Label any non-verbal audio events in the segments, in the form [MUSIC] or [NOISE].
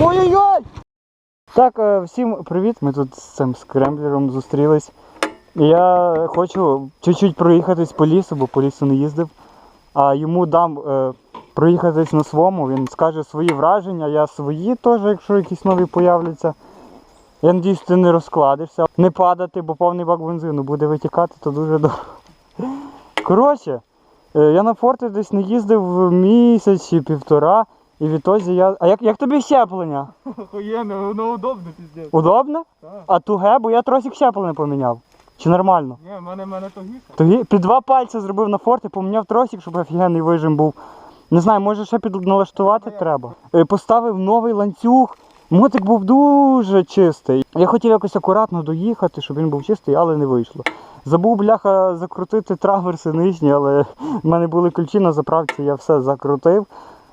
Ой-ой-ой. Так, е, всім привіт. Ми тут з цим скремблером зустрілись. Я хочу чуть-чуть проїхатись по лісу, бо по лісу не їздив. А йому дам е, проїхатись на своєму, він скаже свої враження, я свої теж, якщо якісь нові появляться. Я надіюсь, ти не розкладешся. Не падати, бо повний бак бензину буде витікати, то дуже добре. Коротше, я на форти десь не їздив місяць чи півтора. І відтоді я. А як, як тобі щеплення? Охуєнно, воно удобно піздець. Удобно? Так. А туге, бо я тросик щеплення поміняв. Чи нормально? Ні, в мене, в мене то гірше. Тоді під два пальці зробив на форті, поміняв тросик, щоб офігенний вижим був. Не знаю, може ще підналаштувати треба. Е, Поставив новий ланцюг. Мотик був дуже чистий. Я хотів якось акуратно доїхати, щоб він був чистий, але не вийшло. Забув бляха закрутити траверси нижні, але в мене були ключі на заправці, я все закрутив.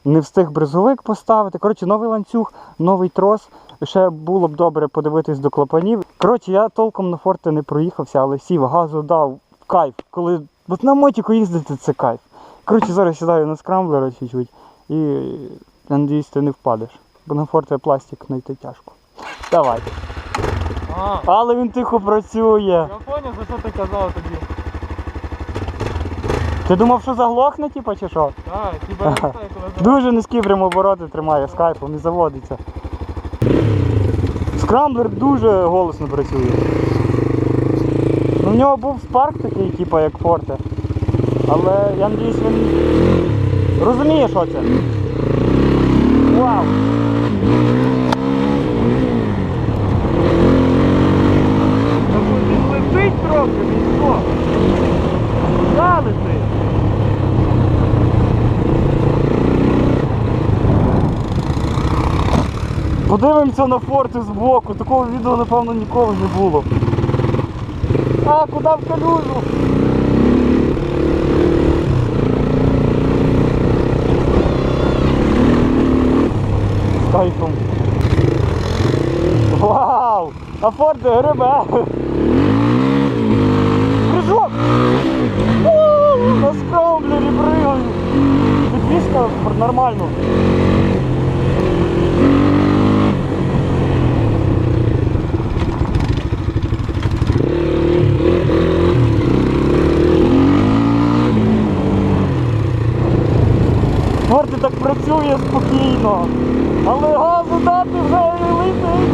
Не встиг бризовик поставити. Коротше, новий ланцюг, новий трос. Ще було б добре подивитись до клапанів. Коротше, я толком на форти не проїхався, але сів, газу дав. Кайф. Коли от на мотіку їздити, це кайф. Коротше, зараз сідаю на скрамблера чуть-чуть і я надіюсь, ти не впадеш. Бо пластик знайти тяжко. Давай. А, Але він тихо працює. я поняв, за що ти казав тоді. Ти думав, що заглохне, типа, чи що? Так, хіба не знаю, коли за... Дуже низькі прямообороти тримає скайпом і заводиться. Скрамблер дуже голосно працює. Ну, в нього був спарк такий, типу, як форте. Але я надіюсь, він розуміє, що це. Вау! Подивимося на форти збоку, такого відео, напевно, ніколи не було. А, куди в калюжу? Кайфом. Вау! А форти грибе! Прыжок! На скрамблері пригаю! Підвізка нормально. Форти так працює спокійно. Але газу дати вже і летить.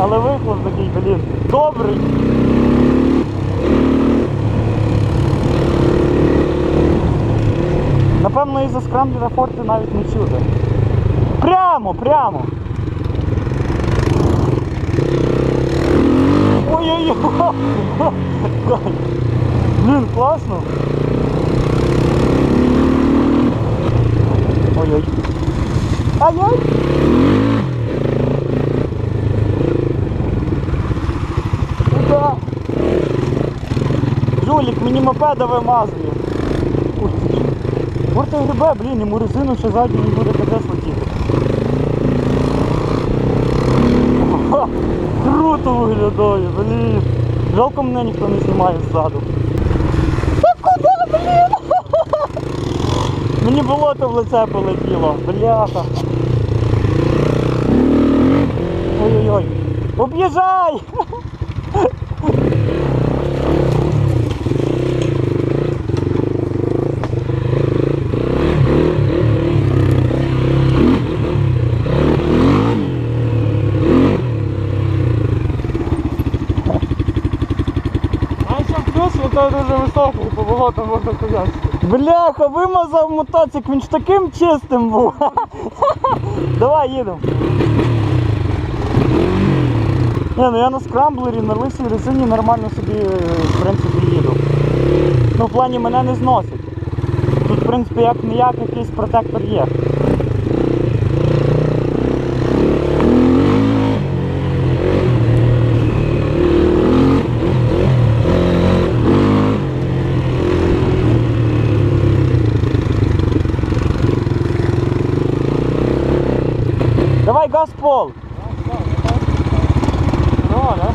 Але вихлоп такий, блін, добрий. Напевно, із-за скрамблера форти навіть не чути. Прямо, прямо. Ой-ой-ой. Блін, класно. Ой-ой. Ай-ой. Жулік, мені мопеда вимазує. Ух ти. Порти грибе, блін, йому резину ще ззаді не буде кадес летіти. Круто виглядає, блін. Жалко мене ніхто не знімає ззаду. Та куди, блін? Мені болото в лице полетіло, бляха. Ой-ой-ой. Об'їжджай! А ще плюс, він то дуже високий, по болотам можна ходяти. Бляха, вимазав мотоцикл, він ж таким чистим був. [LAUGHS] Давай їдемо. Ні, ну я на скрамблері, на лисій резині нормально собі, е, в принципі, їду. Ну, в плані мене не зносить. Тут, в принципі, як не як якийсь протектор є. пол. Ну, no, no.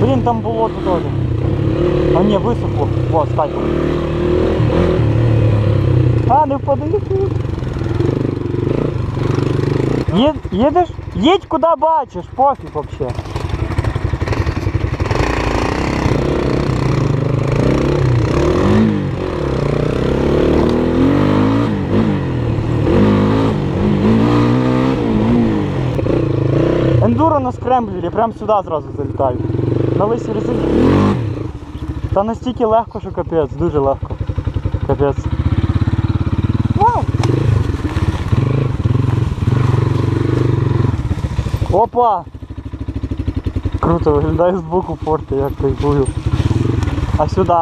Блин, там было тут тоже. А не, высохло. Вот, стайку. А, ну не впади. Ед, едешь? Едь куда бачишь, пофиг вообще. На скремблері, прямо сюди зразу залітаю. На лисій резині. Та настільки легко, що капець, дуже легко. Капець. Вау! Опа! Круто виглядає з боку форти, як кайфую. А сюди?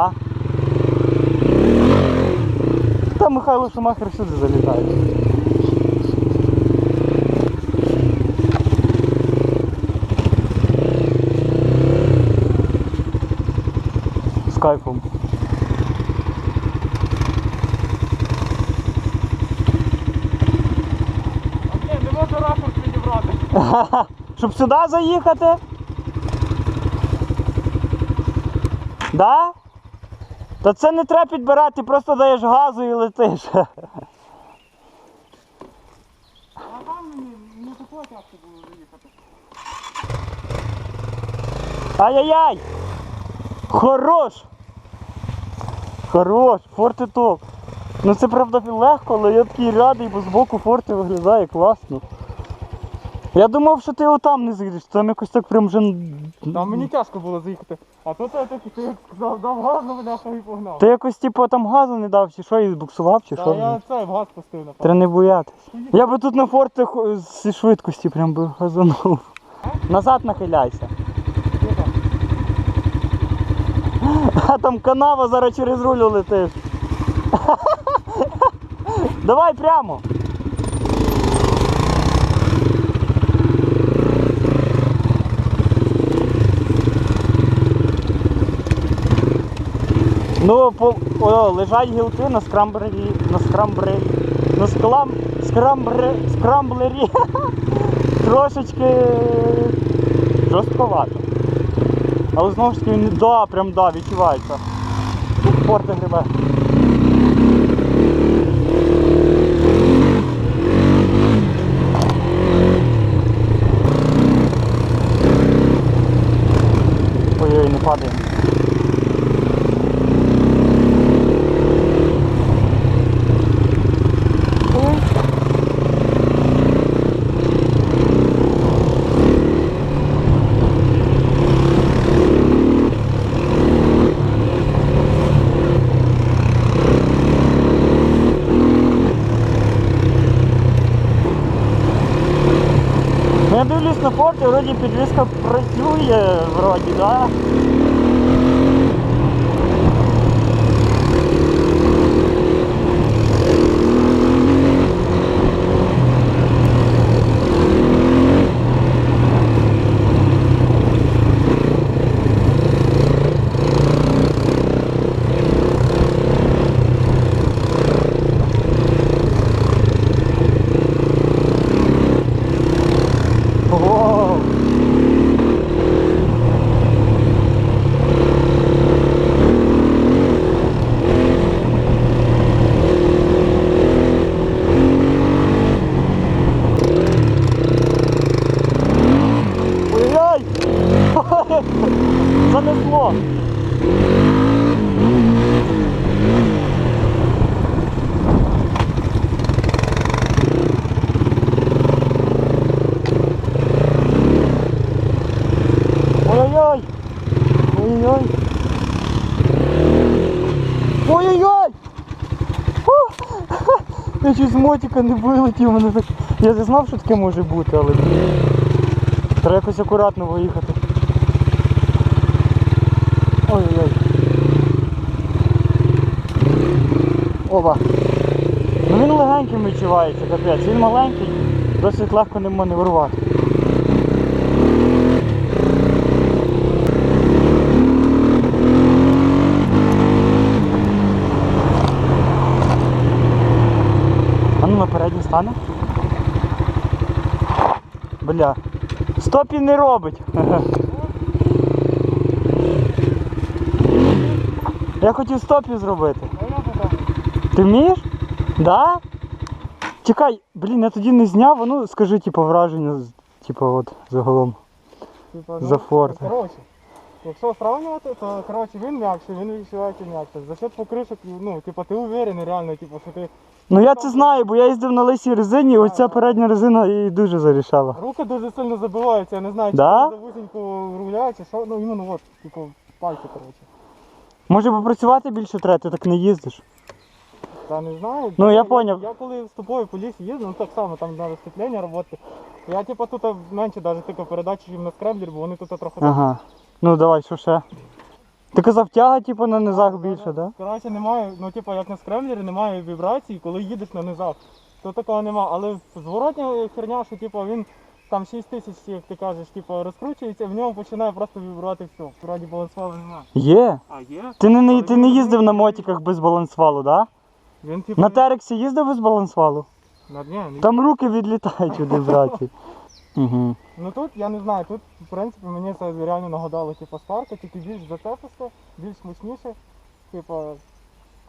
Та Михайло Шумахер всюди залітає. Кайфом. Ні, не можу ракурс відібрати. Щоб сюди заїхати? Да? Та це не треба підбирати, просто даєш газу і летиш. А там не такого тяжко було заїхати. Ай-яй-яй! Хорош! Хорош, форти топ. Ну це правда легко, але я такий радий, бо збоку форти виглядає класно. Я думав, що ти отам не зайдеш, там якось так прям вже. Там мені тяжко було заїхати. А тут я так, ти як сказав, дав газ, ну мене і погнав. Ти якось типу там газу не дав, чи що, і буксував, чи Та що? я це в газ пустив на Треба не боятись. Я би тут на фортах о, зі швидкості прям би газанув. Назад нахиляйся. А там канава зараз через руль летиш. [LAUGHS] Давай прямо. Ну, по, о, лежать гілки на скрамблері, на скрамблері, на склам, скрамбре, скрамблері. [LAUGHS] Трошечки жорстковато. Але знову ж таки, він- да, прям да, відчувається. Порти грибе. Ой-ой, не падає. Ну, Я дивлюсь на фото, вроді підвіска працює, вроді, да? Воу! Ой-ой! Занесло! Ой-ой-ой! Ой-ой-ой! Ой-ой-ой! Фу! Мотика не вилетів, мене так. Я не знав, що таке може бути, але треба якось акуратно виїхати. Ой-ой-ой. Опа. Ну він легеньким відчувається, капець. Він маленький, досить легко ним маневрувати. А ну на передній стане. Бля. Стоп і не робить. [LAUGHS] Я хотів стопі зробити. Ти вмієш? Да? Чекай, блін, я тоді не зняв, а ну скажи, типу, враження, типу, от загалом. Типа, За форт. Коротше, якщо сравнювати, то коротше, він м'якший, він відчувається м'якше. За счет покришок, ну, типа, ти уверений реально, типу, що ти Ну я це знаю, бо я їздив на лисій резині, і оця передня резина її дуже зарішала. руки дуже сильно забиваються, я не знаю, чи Да? за вузенько руля, чи що, ну іменно от, типу, пальці, коротше. Може попрацювати більше треба, ти так не їздиш. Та не знаю. Ну, я поняв. Я коли з тобою по лісі їздив, ну так само там на розстеплення роботи. Я типу тут менше навіть передачі, ніж на скремблер, бо вони тут трохи. Ага. Ну давай, що ще? Ти казав, тяга, типу, на низах більше, да? Коротше, немає, ну типу як на скремблері, немає вібрацій, коли їдеш на низах. То такого нема. Але зворотня херня, що типу він там 6 тисяч, як ти кажеш, типу, розкручується, в ньому починає просто вібрувати все. Вроді балансвалу немає. Є. А є? Ти не, не, ти не їздив на мотиках без балансвалу, да? Він типу. На Терексі їздив без балансвалу? На дні, ні. Там руки відлітають один браті. [LAUGHS] Угу. Ну тут я не знаю, тут в принципі мені це реально нагадало, типу, спарка, тільки більш зацеписте, більш мощніше. Типу,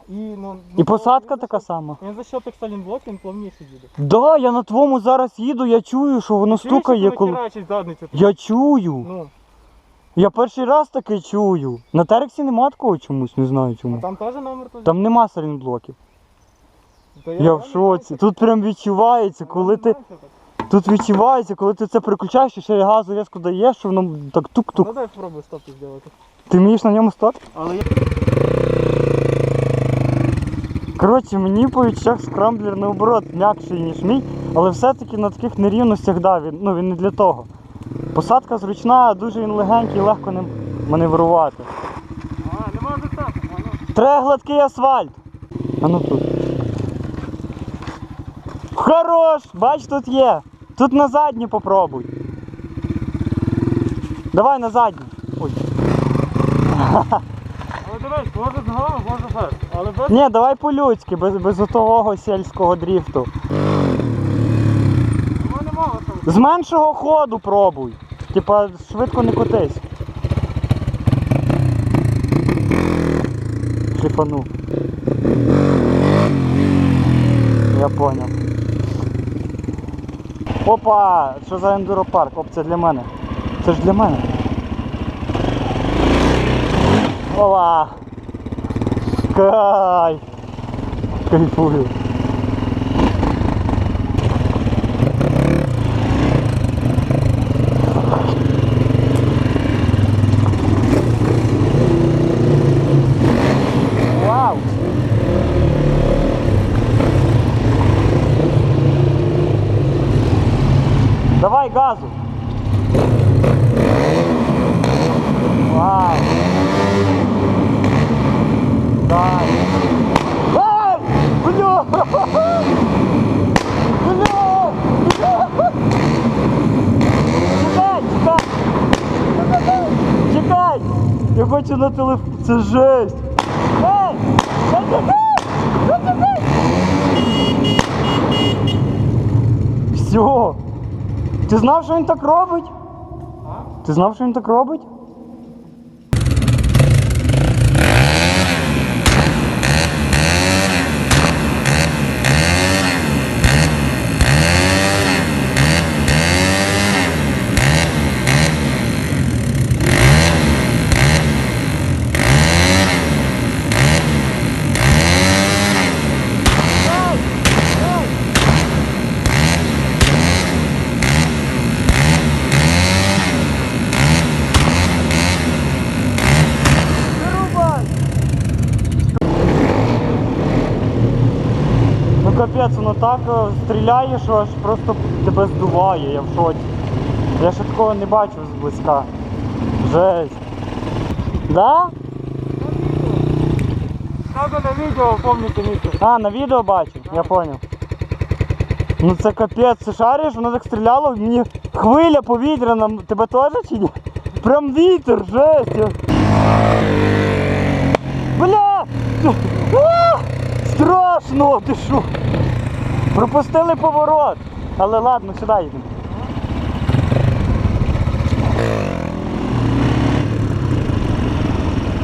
і, ну, І ну, посадка така сама. Він за що тих салінблок, він плавніше їде. Да, я на твому зараз їду, я чую, що воно стукає, коли... коли. херачить задницю. Я чую. Ну, Я перший раз таке чую. На Терексі нема такого чомусь, не знаю а чому. там теж номер теж. Там нема салінблоків. Та Я реально в шоці. Тут прям відчувається, коли ти. знаю, що так. Тут відчувається, коли ти це переключаєш і ще й газу різко даєш, що воно так тук-тук. Ну дай спробуй стопки зробити. Ти вмієш на ньому стати? Але я... Коротше, мені по відчуттях скрамблер наоборот м'якший, ніж мій, але все-таки на таких нерівностях, да, він, ну, він не для того. Посадка зручна, дуже він легенький, легко ним маневрувати. А, нема зацепу, воно. Треба гладкий асфальт. А ну тут. Хорош! Бач, тут є. Тут на задню попробуй. Давай на задню. Ой. Але [LAUGHS] дивись, може з голови, може без. Але без... Ні, давай по-людськи, без, без отого сільського дріфту. Ну, нема готового. З меншого ходу пробуй. Типа швидко не котись. Шліфану. Я поняв. Опа! Що за ендуропарк? Оп, це для мене. Це ж для мене. Ова! Кайф! Кайфую. Вау! Давай газу! Вау! Дай! Ай! Бля! Бля! Бля! Чекай, чекай! Чекай! Я хочу на телефон. Це жесть! Ей! Все! Ти знав, що він так робить? Ти знав, що він так робить? Вирубай! Ну капець, воно так е, стріляє, що аж просто тебе здуває, я в шоці. Я ще такого не бачив зблизька. Жесть. Да? Треба на відео помните місце. А, на відео бачив, я поняв. Ну це капець, ти шариш, воно так стріляло, мені хвиля повітряна, тебе теж чи ні? Прям вітер, жесть. Бля! страшно, ти що? Пропустили поворот. Але ладно, сюди йдемо!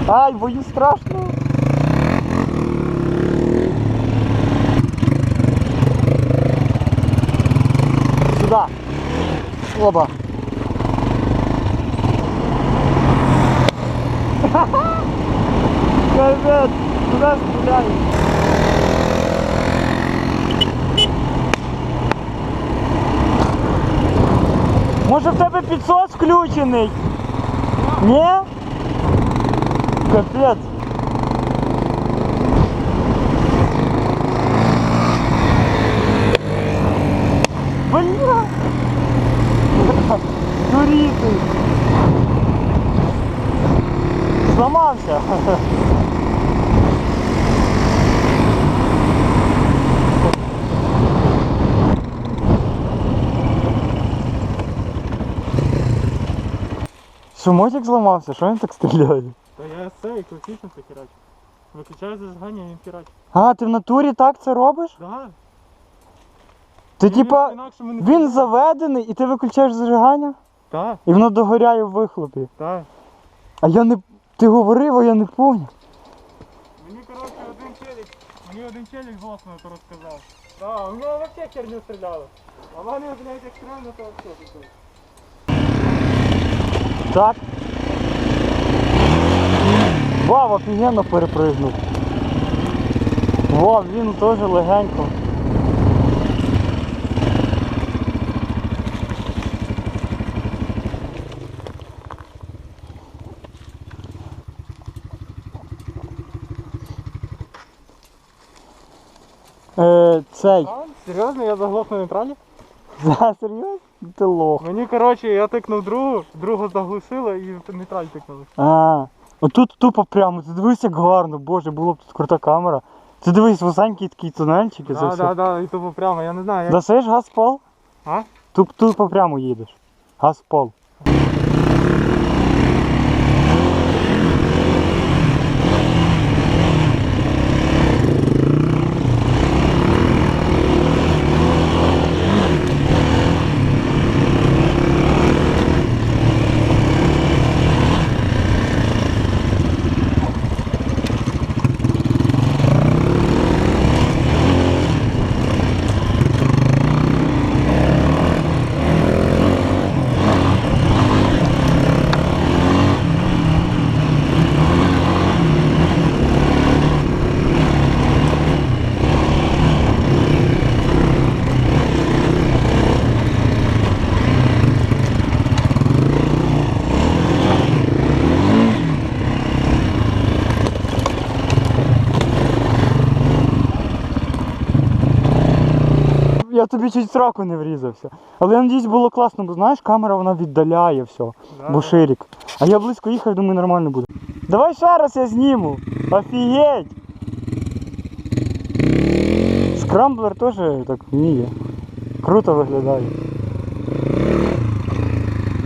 Ай, бою страшно. Сюди. Оба. [LAUGHS] Ха-ха! Куди стріляють? Може в тебе підсос включений? Ні? Капець. Бля! [LAUGHS] Дуріти! Зламався! [LAUGHS] Що мотик зламався? Що він так стріляє? Та я це як класично це херачу. Виключаю зажигання і він херачить. А, ти в натурі так це робиш? Да. Ти типа. інакше ми не Він заведений і ти виключаєш зажигання? Так, І воно догоряє в вихлопі. так. А я не. Ти говорив, а я не поняв. Мені, коротше, один челік, мені один челік голосно то розказав. Так, у нього взагалі херню стріляли. А в мене, блядь, як стрельно, то все. Так. Вау, офігенно перепригнув. Вау, він теж легенько. Е, цей. А, серйозно, я заглох на нейтралі? [LAUGHS] За, серйозно? Ти лох. Мені, коротше, я тикнув другу, другу заглушила і нейтраль тикнули. А, отут тупо прямо, ти дивись як гарно, боже, було б тут крута камера. Ти дивись, вусанькі такі тунельчик і це Так, да, так, так, і тупо прямо, я не знаю, як. Дасиш газ в пол? А? Тут тупо прямо їдеш. Газ в пол. Я тобі чуть сраку не врізався. Але я надіюсь було класно, бо знаєш, камера вона віддаляє все. Да, Бо да. ширик. А я близько їхав, думаю, нормально буде. Давай ще раз я зніму. Офігеть! Скрамблер теж так вміє. Круто виглядає.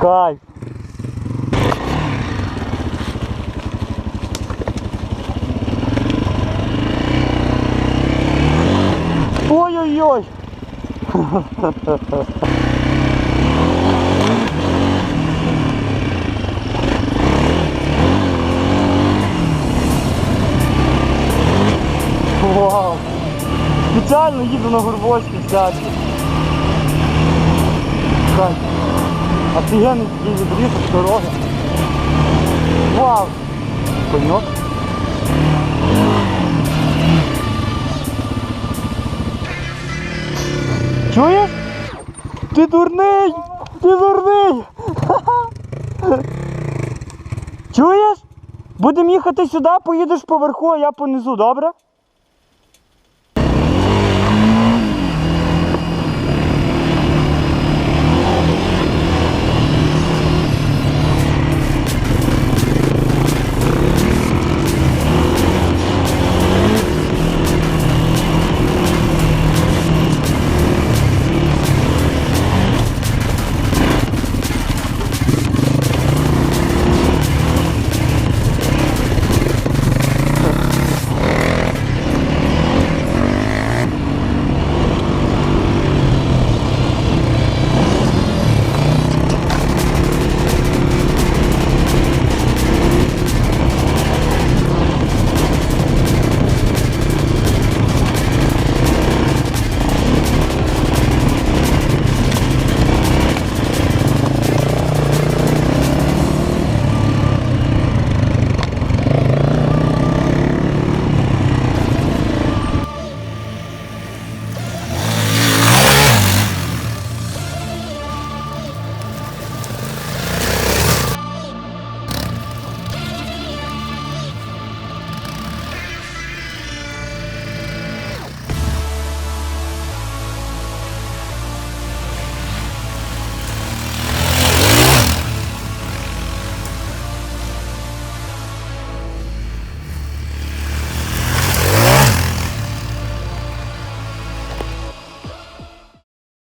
Кайф. Ой-ой-ой! Вау! Спеціально їду на горбочки взяти. Кайф. Офігенний такий відрізок дороги. Вау! Коньок. Чуєш? Ти дурний! Ти дурний! Чуєш? Будемо їхати сюди, поїдеш поверху, а я понизу, добре?